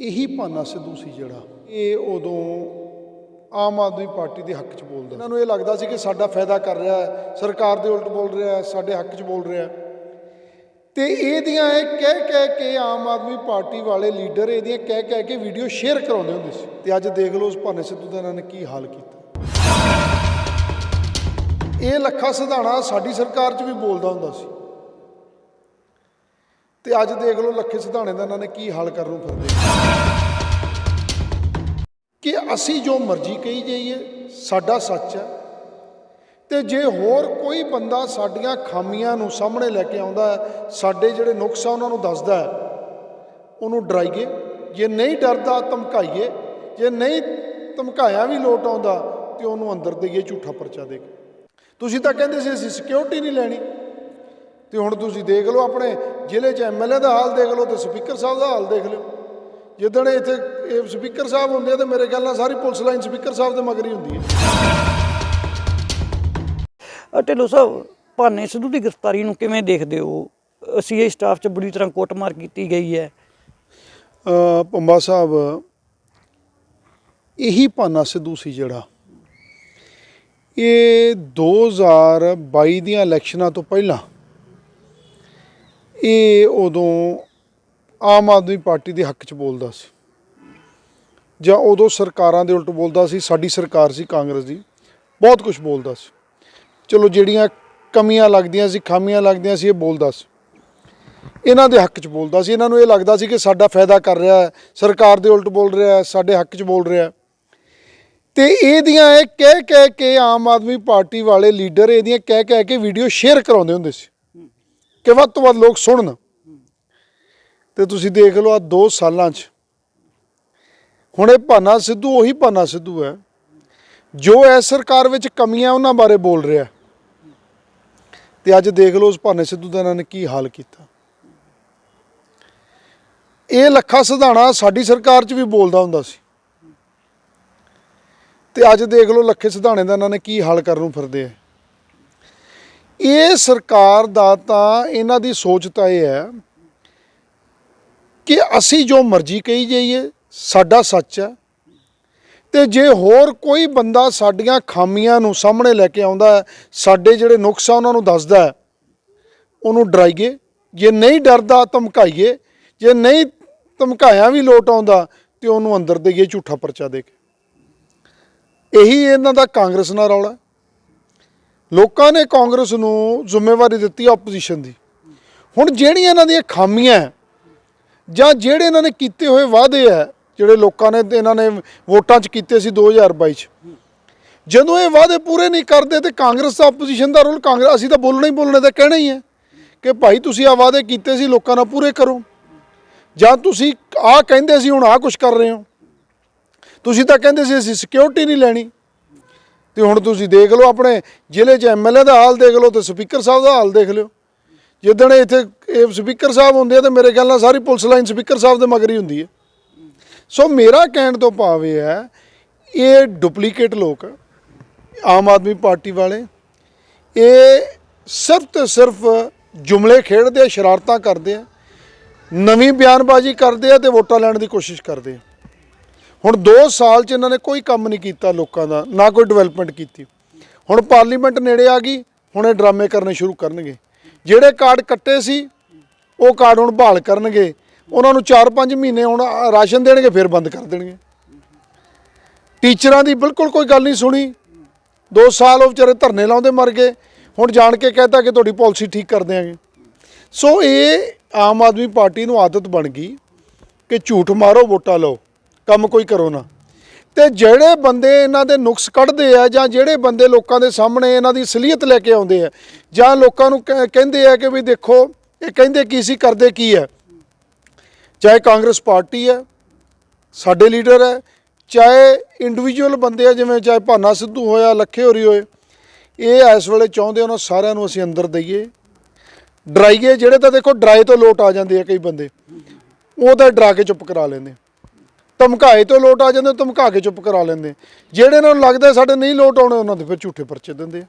ਇਹੀ ਭਾਨਾ ਸਿੱਧੂ ਸੀ ਜਿਹੜਾ। ਇਹ ਉਦੋਂ ਆਮ ਆਦਮੀ ਪਾਰਟੀ ਦੇ ਹੱਕ 'ਚ ਬੋਲਦਾ ਇਹਨਾਂ ਨੂੰ ਇਹ ਲੱਗਦਾ ਸੀ ਕਿ ਸਾਡਾ ਫਾਇਦਾ ਕਰ ਰਿਹਾ ਹੈ, ਸਰਕਾਰ ਦੇ ਉਲਟ ਬੋਲ ਰਿਹਾ ਹੈ, ਸਾਡੇ ਹੱਕ 'ਚ ਬੋਲ ਰਿਹਾ ਹੈ। ਤੇ ਇਹਦੀਆਂ ਇਹ ਕਹਿ ਕਹਿ ਕੇ ਆਮ ਆਦਮੀ ਪਾਰਟੀ ਵਾਲੇ ਲੀਡਰ ਇਹਦੀਆਂ ਕਹਿ ਕਹਿ ਕੇ ਵੀਡੀਓ ਸ਼ੇਅਰ ਕਰਾਉਂਦੇ ਹੁੰਦੇ ਸੀ। ਤੇ ਅੱਜ ਦੇਖ ਲਓ ਉਸ ਭਾਨੇ ਸਿੱਧੂ ਦਾ ਇਹਨਾਂ ਨੇ ਕੀ ਹਾਲ ਕੀਤਾ। ਇਹ ਲੱਖਾ ਸਿਧਾਣਾ ਸਾਡੀ ਸਰਕਾਰ 'ਚ ਵੀ ਬੋਲਦਾ ਹੁੰਦਾ ਸੀ। ਤੇ ਅੱਜ ਦੇਖ ਲਓ ਲੱਖੇ ਸਿਧਾਣੇ ਦਾ ਇਹਨਾਂ ਨੇ ਕੀ ਹਾਲ ਕਰਨ ਨੂੰ ਫਿਰਦੇ ਕਿ ਅਸੀਂ ਜੋ ਮਰਜ਼ੀ ਕਹੀ ਜਾਈਏ, ਸਾਡਾ ਸੱਚ ਹੈ। ਤੇ ਜੇ ਹੋਰ ਕੋਈ ਬੰਦਾ ਸਾਡੀਆਂ ਖਾਮੀਆਂ ਨੂੰ ਸਾਹਮਣੇ ਲੈ ਕੇ ਆਉਂਦਾ ਹੈ, ਸਾਡੇ ਜਿਹੜੇ ਨੁਕਸ ਆ ਉਹਨਾਂ ਨੂੰ ਦੱਸਦਾ ਹੈ, ਉਹਨੂੰ ਡਰਾਈਏ। ਜੇ ਨਹੀਂ ਡਰਦਾ, ਧਮਕਾਈਏ। ਜੇ ਨਹੀਂ ਧਮਕਾਇਆ ਵੀ ਲੋਟ ਆਉਂਦਾ, ਤੇ ਉਹਨੂੰ ਅੰਦਰ ਦੇਈਏ ਝੂਠਾ ਪਰਚਾ ਦੇ ਕੇ। ਤੁਸੀਂ ਤਾਂ ਕਹਿੰਦੇ ਸੀ, ਅਸੀਂ ਸਿਕਿਉਰਿਟੀ ਨਹੀਂ ਲੈਣੀ। ਤੇ ਹੁਣ ਤੁਸੀਂ ਦੇਖ ਲਓ ਆਪਣੇ ਜ਼ਿਲ੍ਹੇ 'ਚ ਐਮਐਲਏ ਦਾ ਹਾਲ ਦੇਖ ਲਓ ਤੇ ਸਪੀਕਰ ਸਾਹਿਬ ਦਾ ਹਾਲ ਦੇਖ ਲਿਓ। ਜਿੱਦਣ ਇੱਥੇ ਇਹ ਸਪੀਕਰ ਸਾਹਿਬ ਹੁੰਦੇ ਆ ਤੇ ਮੇਰੇ ਖਿਆਲ ਨਾਲ ਸਾਰੀ ਪੁਲਿਸ ਲਾਈਨ ਸਪੀਕਰ ਸਾਹਿਬ ਦੇ ਮਗਰ ਹੀ ਹੁੰਦੀ ਹੈ। ਢਿੱਲੋਂ ਸਾਹਿਬ ਭਾਨੇ ਸਿੱਧੂ ਦੀ ਗ੍ਰਿਫਤਾਰੀ ਨੂੰ ਕਿਵੇਂ ਦੇਖਦੇ ਹੋ? ਅਸੀਂ ਇਹ ਸਟਾਫ 'ਚ ਬੁਰੀ ਤਰ੍ਹਾਂ ਕੁੱਟਮਾਰ ਕੀਤੀ ਗਈ ਹੈ। ਅ, ਪੰਬਾ ਸਾਹਿਬ ਇਹੀ ਭਾਨਾ ਸਿੱਧੂ ਸੀ ਜਿਹੜਾ। ਇਹ 2022 ਦੀਆਂ ਇਲੈਕਸ਼ਨਾਂ ਤੋਂ ਪਹਿਲਾਂ ਇਹ ਉਦੋਂ ਆਮ ਆਦਮੀ ਪਾਰਟੀ ਦੇ ਹੱਕ 'ਚ ਬੋਲਦਾ ਸੀ। ਜਾਂ ਉਦੋਂ ਸਰਕਾਰਾਂ ਦੇ ਉਲਟ ਬੋਲਦਾ ਸੀ, ਸਾਡੀ ਸਰਕਾਰ ਸੀ, ਕਾਂਗਰਸ ਦੀ। ਬਹੁਤ ਕੁਝ ਬੋਲਦਾ ਸੀ। ਚਲੋ ਜਿਹੜੀਆਂ ਕਮੀਆਂ ਲੱਗਦੀਆਂ ਸੀ, ਖਾਮੀਆਂ ਲੱਗਦੀਆਂ ਸੀ, ਇਹ ਬੋਲਦਾ ਸੀ। ਇਹਨਾਂ ਦੇ ਹੱਕ 'ਚ ਬੋਲਦਾ ਸੀ। ਇਹਨਾਂ ਨੂੰ ਇਹ ਲੱਗਦਾ ਸੀ ਕਿ ਸਾਡਾ ਫਾਇਦਾ ਕਰ ਰਿਹਾ ਹੈ, ਸਰਕਾਰ ਦੇ ਉਲਟ ਬੋਲ ਰਿਹਾ ਹੈ, ਸਾਡੇ ਹੱਕ 'ਚ ਬੋਲ ਰਿਹਾ ਹੈ। ਤੇ ਇਹਦੀਆਂ ਇਹ ਕਹਿ ਕਹਿ ਕੇ ਆਮ ਆਦਮੀ ਪਾਰਟੀ ਵਾਲੇ ਲੀਡਰ, ਇਹਦੀਆਂ ਕਹਿ ਕਹਿ ਕੇ ਵੀਡੀਓ ਸ਼ੇਅਰ ਕਰਾਉਂਦੇ ਹੁੰਦੇ ਸੀ। ਕਿ ਵੱਧ ਤੋਂ ਵੱਧ ਲੋਕ ਸੁਣਨ। ਤੇ ਤੁਸੀਂ ਦੇਖ ਲਓ ਆ 2 ਸਾਲਾਂ 'ਚ। ਹੁਣ ਇਹ ਭਾਨਾ ਸਿੱਧੂ ਉਹੀ ਭਾਨਾ ਸਿੱਧੂ ਹੈ, ਜੋ ਇਸ ਸਰਕਾਰ ਵਿੱਚ ਕਮੀਆਂ ਉਹਨਾਂ ਬਾਰੇ ਬੋਲ ਰਿਹਾ। ਹੈ। ਤੇ ਅੱਜ ਦੇਖ ਲਓ ਉਸ ਭਾਨੇ ਸਿੱਧੂ ਦਾ ਇਹਨਾਂ ਨੇ ਕੀ ਹਾਲ ਕੀਤਾ। ਇਹ ਲੱਖਾ ਸਿਧਾਣਾ ਸਾਡੀ ਸਰਕਾਰ 'ਚ ਵੀ ਬੋਲਦਾ ਹੁੰਦਾ ਸੀ। ਤੇ ਅੱਜ ਦੇਖ ਲਓ ਲੱਖੇ ਸਿਧਾਣੇ ਦਾ ਇਹਨਾਂ ਨੇ ਕੀ ਹਾਲ ਕਰਨ ਨੂੰ ਫਿਰਦੇ ਆ। ਇਹ ਸਰਕਾਰ ਦਾ ਤਾਂ ਇਹਨਾਂ ਦੀ ਸੋਚ ਤਾਂ ਇਹ ਹੈ ਕਿ ਅਸੀਂ ਜੋ ਮਰਜ਼ੀ ਕਹੀ ਜਾਈਏ, ਸਾਡਾ ਸੱਚ ਹੈ। ਤੇ ਜੇ ਹੋਰ ਕੋਈ ਬੰਦਾ ਸਾਡੀਆਂ ਖਾਮੀਆਂ ਨੂੰ ਸਾਹਮਣੇ ਲੈ ਕੇ ਆਉਂਦਾ ਸਾਡੇ ਜਿਹੜੇ ਨੁਕਸ ਆ ਉਹਨਾਂ ਨੂੰ ਦੱਸਦਾ ਉਹਨੂੰ ਡਰਾਈਏ। ਜੇ ਨਹੀਂ ਡਰਦਾ, ਧਮਕਾਈਏ। ਜੇ ਨਹੀਂ ਧਮਕਾਇਆ ਵੀ ਲੋਟ ਆਉਂਦਾ, ਤੇ ਉਹਨੂੰ ਅੰਦਰ ਦੇਈਏ ਝੂਠਾ ਪਰਚਾ ਦੇ ਕੇ। ਇਹੀ ਇਹਨਾਂ ਦਾ ਕਾਂਗਰਸ ਨਾਲ ਰੌਲਾ ਲੋਕਾਂ ਨੇ ਕਾਂਗਰਸ ਨੂੰ ਜ਼ਿੰਮੇਵਾਰੀ ਦਿੱਤੀ ਹੈ ਆਪੋਜੀਸ਼ਨ ਦੀ। ਹੁਣ ਜਿਹੜੀਆਂ ਇਹਨਾਂ ਦੀਆਂ ਖਾਮੀਆਂ ਜਾਂ ਜਿਹੜੇ ਇਹਨਾਂ ਨੇ ਕੀਤੇ ਹੋਏ ਵਾਅਦੇ ਹੈ, ਜਿਹੜੇ ਲੋਕਾਂ ਨੇ ਇਹਨਾਂ ਨੇ ਵੋਟਾਂ 'ਚ ਕੀਤੇ ਸੀ 2022 'ਚ, ਜਦੋਂ ਇਹ ਵਾਅਦੇ ਪੂਰੇ ਨਹੀਂ ਕਰਦੇ ਤੇ ਕਾਂਗਰਸ ਦਾ ਆਪੋਜੀਸ਼ਨ ਦਾ ਰੋਲ ਕਾਂਗਰਸ, ਅਸੀਂ ਤਾਂ ਬੋਲਣਾ ਹੀ ਬੋਲਣਾ ਤਾਂ ਕਹਿਣਾ ਹੀ ਹੈ ਕਿ ਭਾਈ ਤੁਸੀਂ ਆ ਵਾਅਦੇ ਕੀਤੇ ਸੀ, ਲੋਕਾਂ ਨਾਲ ਪੂਰੇ ਕਰੋ। ਜਾਂ ਤੁਸੀਂ ਆਹ ਕਹਿੰਦੇ ਸੀ, ਹੁਣ ਆਹ ਕੁਝ ਕਰ ਰਹੇ ਹੋ। ਤੁਸੀਂ ਤਾਂ ਕਹਿੰਦੇ ਸੀ, ਅਸੀਂ ਸਿਕਿਉਰਿਟੀ ਨਹੀਂ ਲੈਣੀ। ਤੇ ਹੁਣ ਤੁਸੀਂ ਦੇਖ ਲਓ ਆਪਣੇ ਜ਼ਿਲ੍ਹੇ 'ਚ ਐਮਐਲਏ ਦਾ ਹਾਲ ਦੇਖ ਲਓ ਤੇ ਸਪੀਕਰ ਸਾਹਿਬ ਦਾ ਹਾਲ ਦੇਖ ਲਿਓ। ਜਿੱਦਣ ਇੱਥੇ ਇਹ ਸਪੀਕਰ ਸਾਹਿਬ ਹੁੰਦੇ ਆ ਤੇ ਮੇਰੇ ਖਿਆਲ ਨਾਲ ਸਾਰੀ ਪੁਲਿਸ ਲਾਈਨ ਸਪੀਕਰ ਸਾਹਿਬ ਦੇ ਮਗਰ ਹੀ ਹੁੰਦੀ ਹੈ। ਸੋ ਮੇਰਾ ਕਹਿਣ ਤੋਂ ਭਾਵ ਇਹ ਹੈ, ਇਹ ਡੁਪਲੀਕੇਟ ਲੋਕ ਆਮ ਆਦਮੀ ਪਾਰਟੀ ਵਾਲੇ। ਇਹ ਸਿਰਫ ਤੇ ਸਿਰਫ ਜੁਮਲੇ ਖੇਡਦੇ ਆ, ਸ਼ਰਾਰਤਾਂ ਕਰਦੇ ਆ, ਨਵੀਂ ਬਿਆਨਬਾਜ਼ੀ ਕਰਦੇ ਆ ਤੇ ਵੋਟਾਂ ਲੈਣ ਦੀ ਕੋਸ਼ਿਸ਼ ਕਰਦੇ ਆ। ਹੁਣ 2 ਸਾਲ ਚ ਇਹਨਾਂ ਨੇ ਕੋਈ ਕੰਮ ਨਹੀਂ ਕੀਤਾ ਲੋਕਾਂ ਦਾ, ਨਾ ਕੋਈ ਡਿਵੈਲਪਮੈਂਟ ਕੀਤੀ। ਹੁਣ ਪਾਰਲੀਮੈਂਟ ਨੇੜੇ ਆ ਗਈ, ਹੁਣ ਇਹ ਡਰਾਮੇ ਕਰਨੇ ਸ਼ੁਰੂ ਕਰਨਗੇ। ਜਿਹੜੇ ਕਾਰਡ ਕੱਟੇ ਸੀ, ਉਹ ਕਾਰਡ ਹੁਣ ਬਹਾਲ ਕਰਨਗੇ। ਉਹਨਾਂ ਨੂੰ 4-5 ਮਹੀਨੇ ਹੁਣ ਰਾਸ਼ਨ ਦੇਣਗੇ, ਫਿਰ ਬੰਦ ਕਰ ਦੇਣਗੇ। ਟੀਚਰਾਂ ਦੀ ਬਿਲਕੁਲ ਕੋਈ ਗੱਲ ਨਹੀਂ ਸੁਣੀ। 2 ਸਾਲ ਉਹ ਵਿਚਾਰੇ ਧਰਨੇ ਲਾਉਂਦੇ ਮਰ ਗਏ। ਹੁਣ ਜਾਣ ਕੇ ਕਹਤਾ ਕਿ ਤੁਹਾਡੀ ਪਾਲਿਸੀ ਠੀਕ ਕਰ ਦਿਆਂਗੇ। ਸੋ ਇਹ ਆਮ ਆਦਮੀ ਪਾਰਟੀ ਨੂੰ ਆਦਤ ਬਣ ਗਈ ਕਿ ਝੂਠ ਮਾਰੋ, ਵੋਟਾਂ ਲਓ। ਕੰਮ ਕੋਈ ਕਰੋ ਨਾ। ਤੇ ਜਿਹੜੇ ਬੰਦੇ ਇਹਨਾਂ ਦੇ ਨੁਕਸ ਕੱਢਦੇ ਆ ਜਾਂ ਜਿਹੜੇ ਬੰਦੇ ਲੋਕਾਂ ਦੇ ਸਾਹਮਣੇ ਇਹਨਾਂ ਦੀ ਅਸਲੀਅਤ ਲੈ ਕੇ ਆਉਂਦੇ ਆ, ਜਾਂ ਲੋਕਾਂ ਨੂੰ ਕਹਿ- ਕਹਿੰਦੇ ਆ ਕਿ ਵੀ ਦੇਖੋ, ਇਹ ਕਹਿੰਦੇ ਕੀ ਸੀ, ਕਰਦੇ ਕੀ ਹੈ ਚਾਹੇ ਕਾਂਗਰਸ ਪਾਰਟੀ ਹੈ ਸਾਡੇ ਲੀਡਰ ਹੈ ਚਾਹੇ ਇੰਡੀਵਿਜੂਅਲ ਬੰਦੇ ਆ, ਜਿਵੇਂ ਚਾਹੇ ਭਾਨਾ ਸਿੱਧੂ ਹੋਇਆ, ਲੱਖੇ ਹੋਰੀ ਹੋਏ, ਇਹ ਇਸ ਵੇਲੇ ਚਾਹੁੰਦੇ ਉਹਨਾਂ ਸਾਰਿਆਂ ਨੂੰ ਅਸੀਂ ਅੰਦਰ ਦਈਏ। ਡਰਾਈਏ, ਜਿਹੜੇ ਤਾਂ ਦੇਖੋ ਡਰਾਏ ਤੋਂ ਲੋਟ ਆ ਜਾਂਦੇ ਆ ਕਈ ਬੰਦੇ, ਉਹ ਤਾਂ ਡਰਾ ਕੇ ਚੁੱਪ ਕਰਾ ਲੈਂਦੇ ਧਮਕਾਏ ਤੋਂ ਲੋਟ ਆ ਜਾਂਦੇ ਧਮਕਾ ਕੇ ਚੁੱਪ ਕਰਾ ਲੈਂਦੇ। ਜਿਹੜੇ ਨੂੰ ਲੱਗਦਾ ਸਾਡੇ ਨਹੀਂ ਲੋਟ ਆਉਣੇ ਉਹਨਾਂ ਦੇ ਫਿਰ ਝੂਠੇ ਪਰਚੇ ਦਿੰਦੇ ਆ।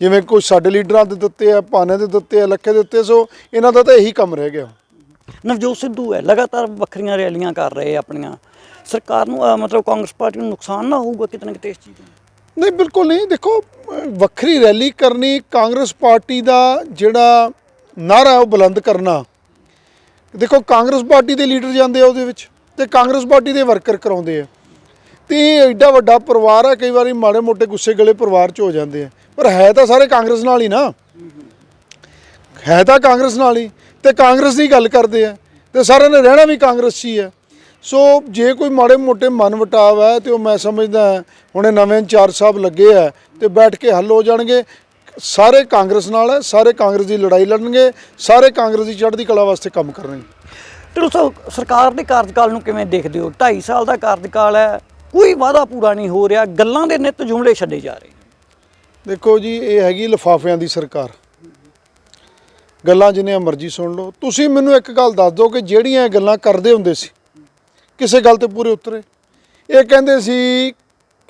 ਜਿਵੇਂ ਕੁਝ ਸਾਡੇ ਲੀਡਰਾਂ ਦੇ ਦਿੱਤੇ ਆ ਭਾਨੇ ਦੇ ਦਿੱਤੇ ਆ ਲੱਖੇ ਦੇ ਦਿੱਤੇ ਸੋ ਇਹਨਾਂ ਦਾ ਤਾਂ ਇਹੀ ਕੰਮ ਰਹਿ ਗਿਆ। ਨਵਜੋਤ ਸਿੱਧੂ ਹੈ ਲਗਾਤਾਰ ਵੱਖਰੀਆਂ ਰੈਲੀਆਂ ਕਰ ਰਹੇ ਆਪਣੀਆਂ। ਸਰਕਾਰ ਨੂੰ ਅਹ, ਮਤਲਬ ਕਾਂਗਰਸ ਪਾਰਟੀ ਨੂੰ ਨੁਕਸਾਨ ਨਾ ਹੋਊਗਾ ਕਿਤੇ ਨਾ ਕਿਤੇ ਇਸ ਚੀਜ਼ ਦਾ ਨਹੀਂ ਬਿਲਕੁਲ ਨਹੀਂ। ਦੇਖੋ ਅਹ ਵੱਖਰੀ ਰੈਲੀ ਕਰਨੀ ਕਾਂਗਰਸ ਪਾਰਟੀ ਦਾ ਜਿਹੜਾ ਨਾਰਾ ਉਹ ਬੁਲੰਦ ਕਰਨਾ। ਦੇਖੋ ਕਾਂਗਰਸ ਪਾਰਟੀ ਦੇ ਲੀਡਰ ਜਾਂਦੇ ਆ ਉਹਦੇ ਵਿੱਚ। ਤੇ ਕਾਂਗਰਸ ਪਾਰਟੀ ਦੇ ਵਰਕਰ ਕਰਾਉਂਦੇ ਆ। ਤੇ ਇਹ ਐਡਾ ਵੱਡਾ ਪਰਿਵਾਰ ਹੈ ਕਈ ਵਾਰੀ ਮਾੜੇ ਮੋਟੇ ਗੁੱਸੇ ਗਲੇ ਪਰਿਵਾਰ 'ਚ ਹੋ ਜਾਂਦੇ ਆ। ਪਰ ਹੈ ਤਾਂ ਸਾਰੇ ਕਾਂਗਰਸ ਨਾਲ ਹੀ ਨਾ। ਹੈ ਤਾਂ ਕਾਂਗਰਸ ਨਾਲ ਹੀ। ਤੇ ਕਾਂਗਰਸ ਦੀ ਗੱਲ ਕਰਦੇ ਆ, ਤੇ ਸਾਰਿਆਂ ਨੇ ਰਹਿਣਾ ਵੀ ਕਾਂਗਰਸ 'ਚ ਹੀ ਹੈ ਸੋ ਜੇ ਕੋਈ ਮਾੜੇ ਮੋਟੇ ਮਨ ਵਟਾਵ ਹੈ ਤੇ ਉਹ ਮੈਂ ਸਮਝਦਾ ਹੁਣੇ ਨਵੇਂ ਚਾਰ ਸਾਹਿਬ ਲੱਗੇ ਆ, ਤੇ ਬੈਠ ਕੇ ਹੱਲ ਹੋ ਜਾਣਗੇ। ਸਾਰੇ ਕਾਂਗਰਸ ਨਾਲ ਹੈ ਸਾਰੇ ਕਾਂਗਰਸ ਦੀ ਲੜਾਈ ਲੜਨਗੇ, ਸਾਰੇ ਕਾਂਗਰਸ ਦੀ ਚੜ੍ਹਦੀ ਕਲਾ ਵਾਸਤੇ ਕੰਮ ਕਰਨਗੇ। ਢਿੱਲੋਂ ਸਾਹਿਬ ਸਰਕਾਰ ਦੇ ਕਾਰਜਕਾਲ ਨੂੰ ਕਿਵੇਂ ਦੇਖਦੇ ਹੋ? 2.5 ਸਾਲ ਦਾ ਕਾਰਜਕਾਲ ਹੈ, ਕੋਈ ਵਾਅਦਾ ਪੂਰਾ ਨਹੀਂ ਹੋ ਰਿਹਾ, ਗੱਲਾਂ ਦੇ ਨਿੱਤ ਜੁਮਲੇ ਛੱਡੇ ਜਾ ਰਹੇ ਦੇਖੋ ਜੀ, ਇਹ ਹੈਗੀ ਲਿਫਾਫਿਆਂ ਦੀ ਸਰਕਾਰ। ਗੱਲਾਂ ਜਿੰਨੀਆਂ ਮਰਜ਼ੀ ਸੁਣ ਲਓ। ਤੁਸੀਂ ਮੈਨੂੰ ਇੱਕ ਗੱਲ ਦੱਸ ਦਿਓ ਕਿ ਜਿਹੜੀਆਂ ਇਹ ਗੱਲਾਂ ਕਰਦੇ ਹੁੰਦੇ ਸੀ, ਕਿਸੇ ਗੱਲ ਤੇ ਪੂਰੇ ਉਤਰੇ। ਇਹ ਕਹਿੰਦੇ ਸੀ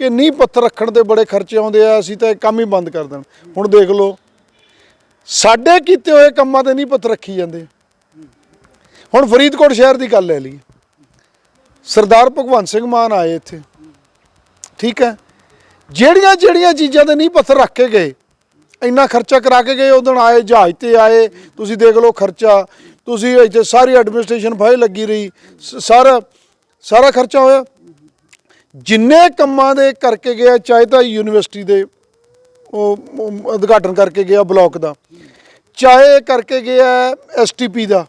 ਕਿ ਨੀਂਹ ਪੱਥਰ ਰੱਖਣ ਦੇ ਬੜੇ ਖਰਚੇ ਆਉਂਦੇ ਆ, ਅਸੀਂ ਤਾਂ ਇਹ ਕੰਮ ਹੀ ਬੰਦ ਕਰ ਦੇਣ। ਹੁਣ ਦੇਖ ਲਓ, ਸਾਡੇ ਕੀਤੇ ਹੋਏ ਕੰਮਾਂ ਤੇ ਨੀਂਹ ਪੱਥਰ ਰੱਖੀ ਜਾਂਦੇ ਹੁਣ ਫਰੀਦਕੋਟ ਸ਼ਹਿਰ ਦੀ ਗੱਲ ਲੈ ਲਈਏ। ਸਰਦਾਰ ਭਗਵੰਤ ਸਿੰਘ ਮਾਨ ਆਏ ਇੱਥੇ। ਠੀਕ ਹੈ? ਜਿਹੜੀਆਂ ਜਿਹੜੀਆਂ ਚੀਜ਼ਾਂ ਤੇ ਨਹੀਂ ਪੱਥਰ ਰੱਖ ਕੇ ਗਏ, ਇੰਨਾ ਖਰਚਾ ਕਰਾ ਕੇ ਗਏ ਉਦੋਂ ਆਏ, ਜਹਾਜ਼ ਤੇ ਆਏ, ਤੁਸੀਂ ਦੇਖ ਲਓ ਖਰਚਾ, ਤੁਸੀਂ ਇੱਥੇ ਸਾਰੀ ਐਡਮਿਨਿਸਟ੍ਰੇਸ਼ਨ ਫਾਇ ਲੱਗੀ ਰਹੀ, ਸ- ਸਾਰਾ ਸਾਰਾ ਖਰਚਾ ਹੋਇਆ। ਜਿੰਨੇ ਕੰਮਾਂ ਦੇ ਕਰਕੇ ਗਿਆ, ਚਾਹੇ ਤਾਂ ਯੂਨੀਵਰਸਿਟੀ ਦੇ, ਉਹ ਉਹ, ਉਦਘਾਟਨ ਕਰਕੇ ਗਿਆ ਬਲਾਕ ਦਾ, ਚਾਹੇ ਕਰਕੇ ਗਿਆ ਐਸਟੀਪੀ ਦਾ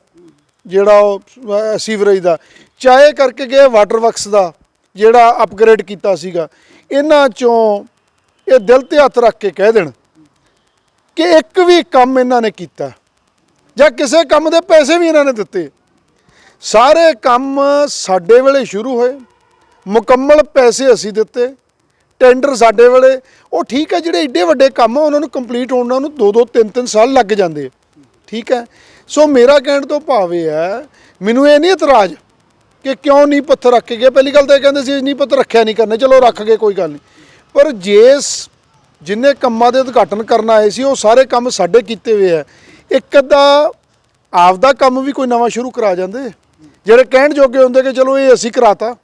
ਜਿਹੜਾ ਉਹ ਸੀਵਰੇਜ ਦਾ। ਚਾਹੇ ਕਰਕੇ ਗਏ ਵਾਟਰ ਵਰਕਸ ਦਾ, ਜਿਹੜਾ ਅਪਗ੍ਰੇਡ ਕੀਤਾ ਸੀਗਾ। ਇਹਨਾਂ ਚੋਂ ਇਹ ਦਿਲ ਤੇ ਹੱਥ ਰੱਖ ਕੇ ਕਹਿ ਦੇਣ ਕਿ ਇੱਕ ਵੀ ਕੰਮ ਇਹਨਾਂ ਨੇ ਕੀਤਾ। ਜਾਂ ਕਿਸੇ ਕੰਮ ਦੇ ਪੈਸੇ ਵੀ ਇਹਨਾਂ ਨੇ ਦਿੱਤੇ। ਸਾਰੇ ਕੰਮ ਸਾਡੇ ਵੇਲੇ ਸ਼ੁਰੂ ਹੋਏ। ਮੁਕੰਮਲ ਪੈਸੇ ਅਸੀਂ ਦਿੱਤੇ। ਟੈਂਡਰ ਸਾਡੇ ਵੇਲੇ। ਉਹ ਠੀਕ ਹੈ, ਜਿਹੜੇ ਏਡੇ ਵੱਡੇ ਕੰਮ ਆ, ਉਹਨਾਂ ਨੂੰ ਕੰਪਲੀਟ ਹੋਣ ਨੂੰ 2-2 3-3 ਸਾਲ ਲੱਗ ਜਾਂਦੇ ਠੀਕ ਹੈ? ਸੋ ਮੇਰਾ ਕਹਿਣ ਤੋਂ ਭਾਵ ਇਹ ਹੈ, ਮੈਨੂੰ ਇਹ ਨਹੀਂ ਇਤਰਾਜ਼ ਕਿ ਕਿਉਂ ਨਹੀਂ ਪੱਥਰ ਰੱਖ ਕੇ ਗਏ। ਪਹਿਲੀ ਗੱਲ ਤਾਂ ਇਹ ਕਹਿੰਦੇ ਸੀ, ਨਹੀਂ ਪੱਥਰ ਰੱਖਿਆ ਨਹੀਂ ਕਰਨੇ, ਚਲੋ ਰੱਖ ਗਏ, ਕੋਈ ਗੱਲ ਨਹੀਂ। ਪਰ ਜੇ ਜਿੰਨੇ ਕੰਮਾਂ ਦੇ ਉਦਘਾਟਨ ਕਰਨ ਆਏ ਸੀ, ਉਹ ਸਾਰੇ ਕੰਮ ਸਾਡੇ ਕੀਤੇ ਹੋਏ ਆ। ਇੱਕ ਅੱਧਾ ਆਪਦਾ ਕੰਮ ਵੀ ਕੋਈ ਨਵਾਂ ਸ਼ੁਰੂ ਕਰਾ ਜਾਂਦੇ। ਜਿਹੜੇ ਕਹਿਣ ਜੋਗੇ ਹੁੰਦੇ ਕਿ ਚਲੋ ਇਹ ਅਸੀਂ ਕਰਾਤਾ।